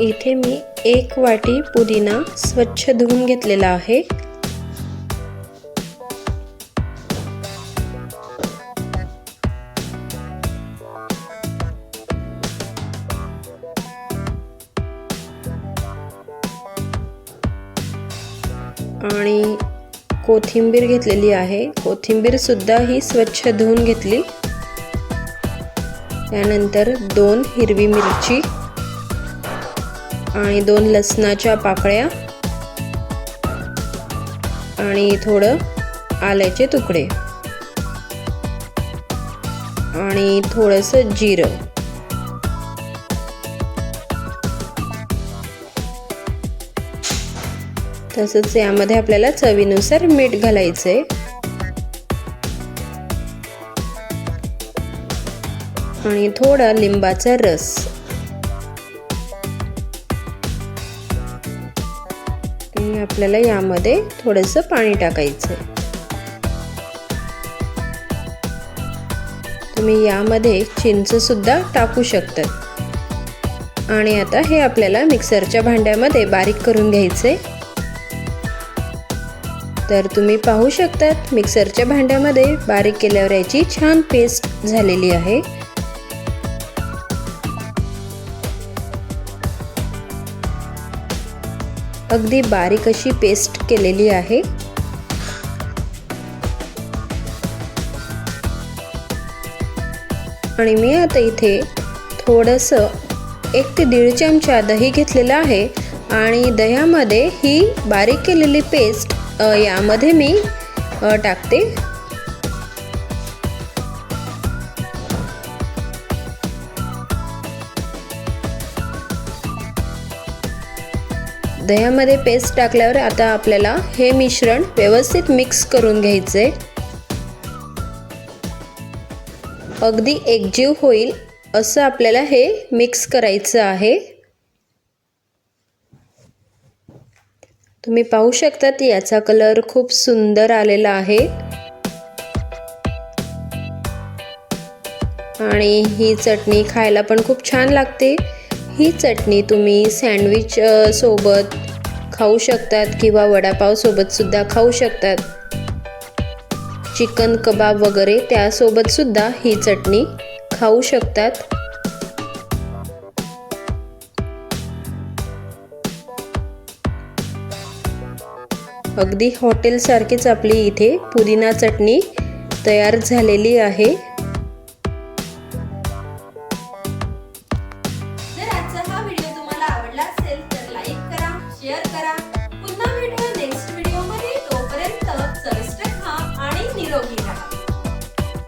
इथे मी एक वाटी पुदिना स्वच्छ धुवून घेतलेला आहे. आणि कोथिंबीर घेतलेली आहे. कोथिंबीर सुद्धा ही स्वच्छ धुवून घेतली. त्यानंतर दोन हिरवी मिरची. आणि दोन लसणाच्या पाकळ्या. आणि थोडं आल्याचे तुकडे. आणि थोडंसं जिरं. तसंच यामध्ये आपल्याला चवीनुसार मीठ घालायचं आहे आणि थोडा लिंबाचा रस. आपल्याला यामध्ये थोडंसं पाणी टाकायचं. तुम्ही यामध्ये चिंच सुद्धा टाकू शकतात. आणि आता हे आपल्याला मिक्सरच्या भांड्यामध्ये बारीक करून घ्यायचे तर तुम्ही पाहू शकतात मिक्सरच्या भांड्यामध्ये बारीक केल्यावर याची छान पेस्ट झालेली आहे. अगदी बारीक अशी पेस्ट केलेली आहे. आणि मी आता इथे थोडंसं एक ते दीड चमचा दही घेतलेलं आहे आणि दह्यामध्ये ही बारीक केलेली पेस्ट यामध्ये मी टाकते. दह्यामध्ये पेस्ट टाकल्यावर आता आपल्याला हे मिश्रण व्यवस्थित मिक्स करून घ्यायचे. अगदी एकजीव होईल असं आपल्याला हे मिक्स करायचं आहे. तुम्ही पाहू शकतात याचा कलर खूप सुंदर आलेला आहे. आणि ही चटणी खायला पण खूप छान लागते. ही चटणी तुम्ही सँडविच सोबत खाऊ शकतात किंवा वडापावसोबतसुद्धा सुद्धा खाऊ शकतात. चिकन कबाब वगैरे त्यासोबत सुद्धा ही चटणी खाऊ शकतात. अगदी हॉटेलसारखीच आपली इथे पुदिना चटणी तयार झालेली आहे. भेटूया नेक्स्ट व्हिडिओमध्ये तोपर्यंत चविष्ट खा आणि निरोगी